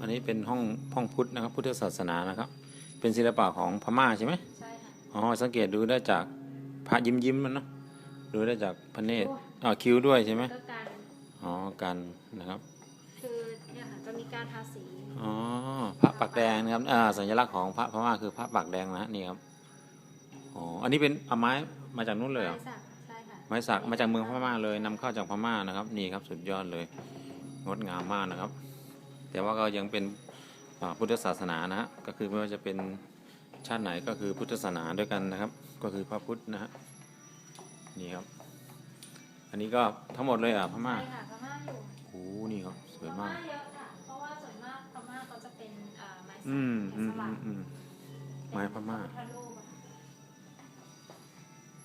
อันนี้เป็นห้องห้องพุทธนะครับ พุทธศาสนานะครับ เป็นศิลปะของพม่าใช่ไหมใช่ค่ะอ๋อสังเกตดูได้จากพระยิ้มยิ้มๆมันเนาะดูได้จากพระเนตรอ๋อคิ้วด้วยใช่ไหมก็การอ๋อกันนะครับ คือเนี่ยค่ะจะมีการทาสีอ๋อพระปักแดงนะครับอ่าสัญลักษณ์ของพระพม่าคือพระปักแดงนะฮะนี่ครับอ๋ออันนี้เป็นเอาไม้มาจากนู้นเลยเหรอไม้สักใช่ค่ะไม้สักมาจากเมืองพม่าเลยนำเข้าจากพม่านะครับ นี่ครับสุดยอดเลยงดงามมากนะครับ แต่ว่าก็ยังเป็นอ่าพุทธศาสนานะฮะก็คือไม่ว่าจะเป็นชาติไหนก็คือพุทธศาสนาด้วยกันนะครับ ก็คือพระพุทธนะฮะนี่ครับ อันนี้ก็ทั้งหมดเลยอะพม่าใช่ค่ะพม่าอยู่โอ้โหนี่ครับสวยพมากม่าเยอะค่ะเพราะว่าส่วนมากพม่าเขาจะเป็นเอ่อไม้สักอืมแกะอืสมลัอืกมอืมไม้พม่าเป็นพระรูปอะ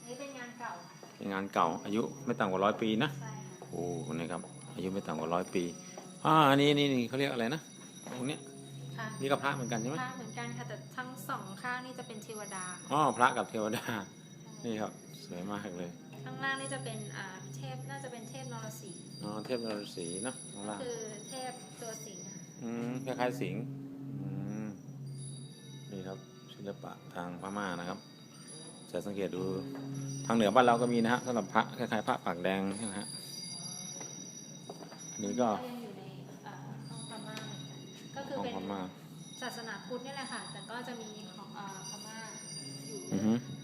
นี่เป็นงานเก่าค่ะเป็นงานเก่าอายุไม่ต่ำกว่าร้อยปีนะใช่ค่ะโอ้นี่ครับอายุไม่ต่ำกว่าร้อยปี อ่าอันนี้นี่นี่เขาเรียกอะไรนะตรงเนี้ยค่ะนี่ก็พระเหมือนกันใช่ไหมพระเหมือนกันค่ะแต่ทั้งสองข้างนี่จะเป็นเทวดาอ๋อพระกับเทวดา นี่ครับสวยมากเลย ข้างล่างนี่จะเป็นอ่าเทพน่าจะเป็นเทพนรสีห์อ๋อเทพนรสีห์เนอะข้างล่างคือเทพตัวสิงห์อะอืมคล้ายๆสิงห์อืมนี่ครับศิลปะทางพม่านะครับจะสังเกตดูทางเหนือบ้านเราก็มีนะฮะสำหรับพระคล้ายๆพระปากแดงนะฮะอันนี้ก็ยังอยู่ กันก็คือของเป็นพม่าศาสนาพุทธนี่แหละค่ะ แต่ก็จะมีของเอ่อพม่าอยู่อือฮึแต่ก็จะมีงานไทยด้วย